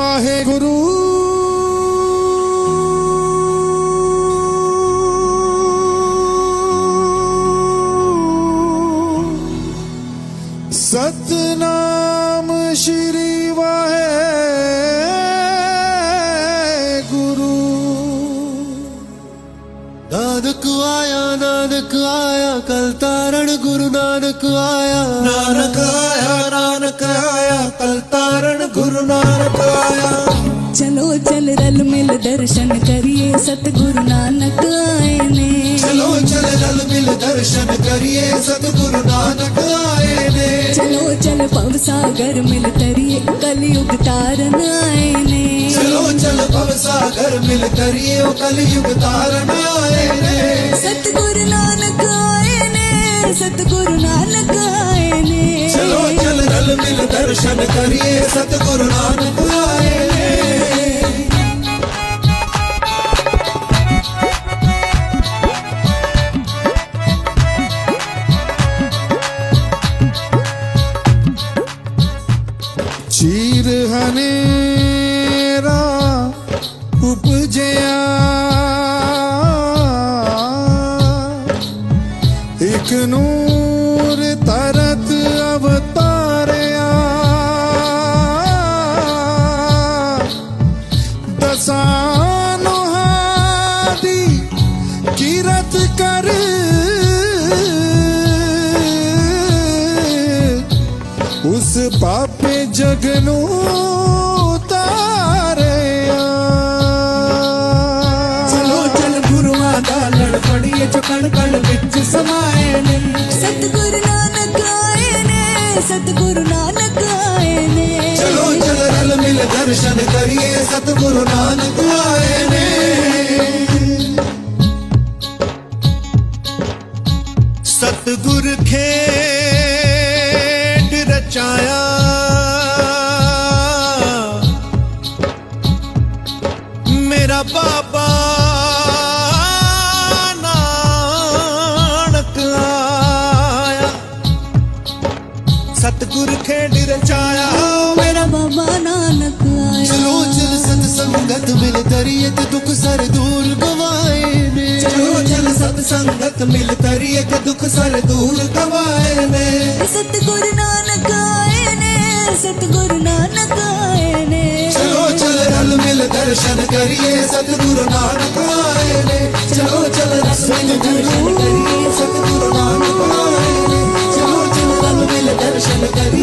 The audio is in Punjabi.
ਵਾਹਿਗੁਰੂ। ਸਤਨਾਮ ਸ਼੍ਰੀ ਵਾਹਿਗੁਰੂ। ਨਾਨਕ ਆਇਆ ਨਾਨਕ ਆਇਆ, ਕਲ ਤਾਰਣ ਗੁਰੂ ਨਾਨਕ ਆਇਆ। ਨਾਨਕ ਆਇਆ ਨਾਨਕ ਆਇਆ। ਦਰਸ਼ਨ ਕਰੀਏ ਸਤਿਗੁਰੂ ਨਾਨਕ ਆਏ ਨੇ। ਚਲੋ ਚਲ ਰਲ ਮਿਲ ਦਰਸ਼ਨ ਕਰੀਏ ਸਤਿਗੁਰੂ ਨਾਨਕ ਆਏ ਨੇ। ਚਲੋ ਚੱਲ ਭਵ ਸਾਗਰ ਮਿਲ ਤਰੀਏ ਕਲਯੁਗ ਤਾਰਨ ਆਏ ਨੇ। ਚਲੋ ਚਲ ਭਵ ਸਾਗਰ ਮਿਲ ਕਰੀਏ ਉਹ ਕਲਯੁਗ ਤਾਰਨ ਆਏ ਨੇ। ਸਤਿਗੁਰੂ ਨਾਨਕ ਆਏ ਨੇ ਸਤਿਗੁਰੂ ਨਾਨਕ ਆਏ ਨੇ। ਚਲੋ ਚਲ ਰਲ ਮਿਲ ਦਰਸ਼ਨ ਕਰੀਏ ਸਤਿਗੁਰੂ ਨਾਨਕ ਆਏ ਹਨੇਰਾ ਉਪਜਿਆ। ਇਕ ਨੂਰ ਤਰਤ ਅਵਤਾਰਿਆ। ਦਸਾਂ ਨੋਹਾਂ ਦੀ ਕੀਰਤ ਕਰ। ਪਾਪੇ ਜਗ ਨੂੰ ਤਾਰਿਆ ਚਲੋ ਚਲ ਗੁਰੂਆਂ ਦਾ ਲੜ ਫੜੀਏ ਜੋ ਕਣ ਕਣ ਵਿੱਚ ਸਮਾਏ ਨੇ। ਸਤਿਗੁਰੂ ਨਾਨਕ ਆਏ ਨੇ ਸਤਿਗੁਰੂ ਨਾਨਕ ਆਏ ਨੇ। ਚਲੋ ਚਲ ਰਲ ਮਿਲ ਦਰਸ਼ਨ ਕਰੀਏ ਸਤਿਗੁਰੂ ਨਾਨਕ ਆਏ ਨੇ। ਸਤਿਗੁਰ ਖੇਡ ਰਚਾਇਆ ਮੇਰਾ ਬਾਬਾ ਨਾਨਕ ਆਇਆ। ਚਲੋ ਚਲ ਸਤ ਸੰਗਤ ਮਿਲ ਤਰੀਏ ਤੇ ਦੁੱਖ ਸਰ ਦੂਰ ਗਵਾਏ ਨੇ। ਚਲੋ ਚਲ ਸਤ ਸੰਗਤ ਮਿਲ ਤਰੀਏ ਤੇ ਦੁੱਖ ਸਰ ਦੂਰ ਗਵਾਏ ਨੇ। ਸਤਿਗੁਰੂ ਨਾਨਕ ਆਏ ਨੇ ਸਤਿਗੁਰੂ ਨਾਨਕ ਆਏ ਨੇ। ਚਲੋ ਚਲ ਰਲ ਮਿਲ ਦਰਸ਼ਨ ਕਰੀਏ ਸਤਿਗੁਰੂ ਨਾਨਕ ਆਏ ਨੇ। ਚਲੋ ਚਲ ਰਲ ਮਿਲ ਦਰਸ਼ਨ ਕਰੀਏ ਸਤਿਗੁਰੂ ਨਾਨਕ ਆਏ ਨੇ। ਚਲੋ ਚਲ ਰਲ ਮਿਲ ਦਰਸ਼ਨ ਕਰੀਏ